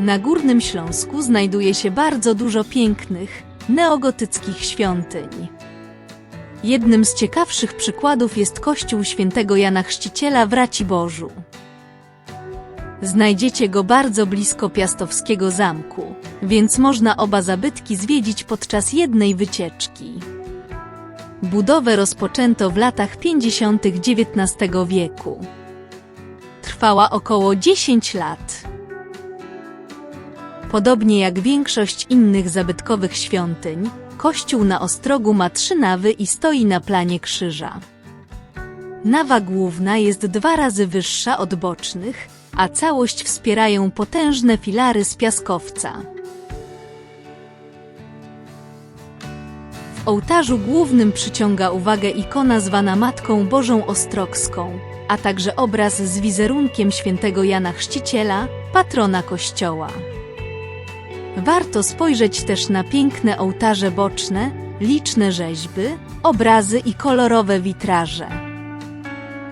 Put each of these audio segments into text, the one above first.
Na Górnym Śląsku znajduje się bardzo dużo pięknych, neogotyckich świątyń. Jednym z ciekawszych przykładów jest kościół świętego Jana Chrzciciela w Raciborzu. Znajdziecie go bardzo blisko Piastowskiego Zamku, więc można oba zabytki zwiedzić podczas jednej wycieczki. Budowę rozpoczęto w latach 50. XIX wieku. Trwała około 10 lat. Podobnie jak większość innych zabytkowych świątyń, kościół na Ostrogu ma trzy nawy i stoi na planie krzyża. Nawa główna jest dwa razy wyższa od bocznych, a całość wspierają potężne filary z piaskowca. W ołtarzu głównym przyciąga uwagę ikona zwana Matką Bożą Ostrogską, a także obraz z wizerunkiem świętego Jana Chrzciciela, patrona kościoła. Warto spojrzeć też na piękne ołtarze boczne, liczne rzeźby, obrazy i kolorowe witraże.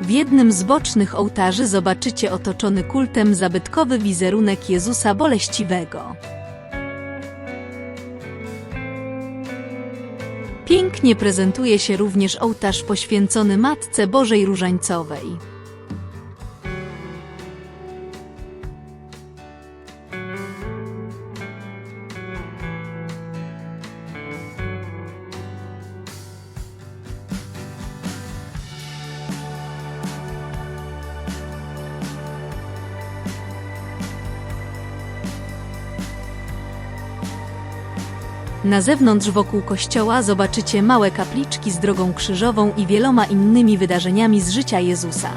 W jednym z bocznych ołtarzy zobaczycie otoczony kultem zabytkowy wizerunek Jezusa Boleściwego. Pięknie prezentuje się również ołtarz poświęcony Matce Bożej Różańcowej. Na zewnątrz wokół kościoła zobaczycie małe kapliczki z drogą krzyżową i wieloma innymi wydarzeniami z życia Jezusa.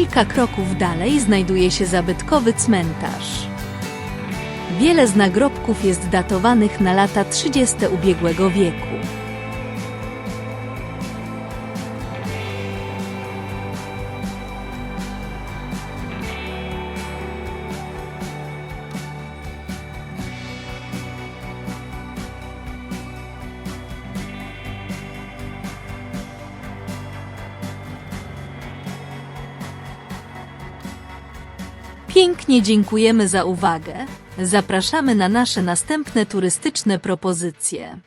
Kilka kroków dalej znajduje się zabytkowy cmentarz. Wiele z nagrobków jest datowanych na lata 30. ubiegłego wieku. Pięknie dziękujemy za uwagę. Zapraszamy na nasze następne turystyczne propozycje.